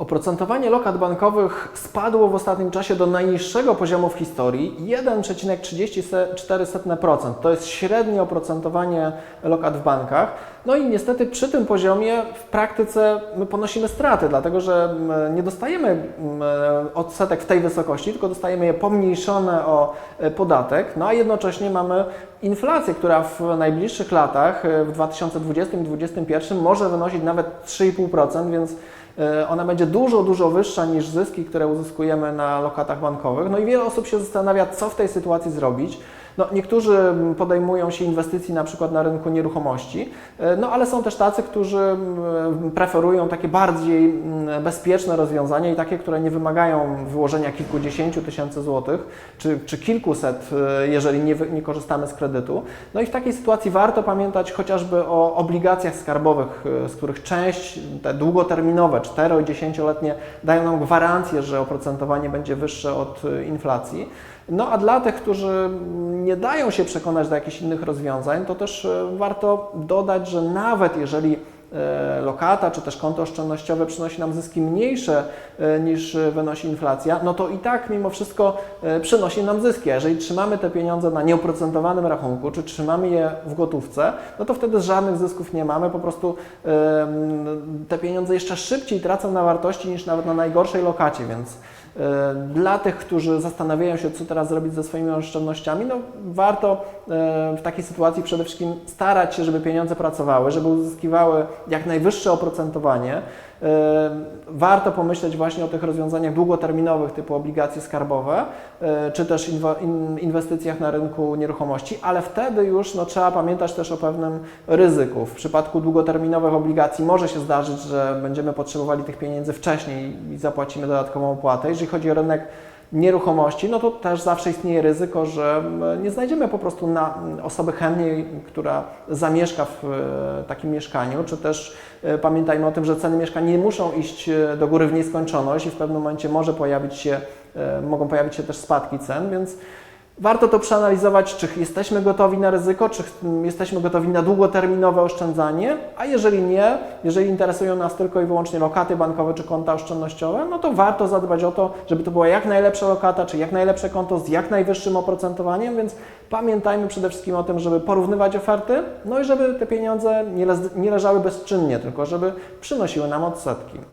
Oprocentowanie lokat bankowych spadło w ostatnim czasie do najniższego poziomu w historii 1,34%. To jest średnie oprocentowanie lokat w bankach. No i niestety przy tym poziomie w praktyce my ponosimy straty, dlatego że mm, nie dostajemy mm, odsetek w tej wysokości, tylko dostajemy je pomniejszone o e, podatek, no a jednocześnie mamy inflację, która w najbliższych latach, e, w 2020 i 2021 może wynosić nawet 3,5%, więc ona będzie dużo, dużo wyższa niż zyski, które uzyskujemy na lokatach bankowych. No i wiele osób się zastanawia, co w tej sytuacji zrobić. No, niektórzy podejmują się inwestycji na przykład na rynku nieruchomości, e, no ale są też tacy, którzy mm, preferują takie bardziej mm, bezpieczne rozwiązania i takie, które nie wymagają wyłożenia kilkudziesięciu tysięcy złotych, czy, czy kilkuset, e, jeżeli nie, nie korzystamy z kredytu. No i w takiej sytuacji warto pamiętać chociażby o obligacjach skarbowych, e, z których część, te długoterminowe, 4 i 10-letnie, dają nam gwarancję, że oprocentowanie będzie wyższe od e, inflacji. No a dla tych, którzy nie dają się przekonać do jakichś innych rozwiązań, to też e, warto dodać, że nawet jeżeli lokata czy też konto oszczędnościowe przynosi nam zyski mniejsze e, niż e, wynosi inflacja, no to i tak mimo wszystko e, przynosi nam zyski. A jeżeli trzymamy te pieniądze na nieoprocentowanym rachunku, czy trzymamy je w gotówce, no to wtedy żadnych zysków nie mamy, po prostu e, te pieniądze jeszcze szybciej tracą na wartości niż nawet na najgorszej lokacie, więc E, Dla tych, którzy zastanawiają się, co teraz zrobić ze swoimi oszczędnościami, no warto e, w takiej sytuacji przede wszystkim starać się, żeby pieniądze pracowały, żeby uzyskiwały jak najwyższe oprocentowanie. E, Warto pomyśleć właśnie o tych rozwiązaniach długoterminowych typu obligacje skarbowe, e, czy też inwestycjach na rynku nieruchomości, ale wtedy już no, trzeba pamiętać też o pewnym ryzyku. W przypadku długoterminowych obligacji może się zdarzyć, że będziemy potrzebowali tych pieniędzy wcześniej i zapłacimy dodatkową opłatę. Jeżeli chodzi o rynek nieruchomości, no to też zawsze istnieje ryzyko, że nie znajdziemy po prostu na osoby chętnej, która zamieszka w e, takim mieszkaniu, czy też e, pamiętajmy o tym, że ceny mieszkań nie muszą iść e, do góry w nieskończoność i w pewnym momencie może pojawić się, mogą pojawić się też spadki cen, więc Warto to przeanalizować, czy jesteśmy gotowi na ryzyko, czy jesteśmy gotowi na długoterminowe oszczędzanie, a jeżeli nie, jeżeli interesują nas tylko i wyłącznie lokaty bankowe czy konta oszczędnościowe, no to warto zadbać o to, żeby to była jak najlepsza lokata, czy jak najlepsze konto z jak najwyższym oprocentowaniem, więc pamiętajmy przede wszystkim o tym, żeby porównywać oferty, no i żeby te pieniądze nie leżały bezczynnie, tylko żeby przynosiły nam odsetki.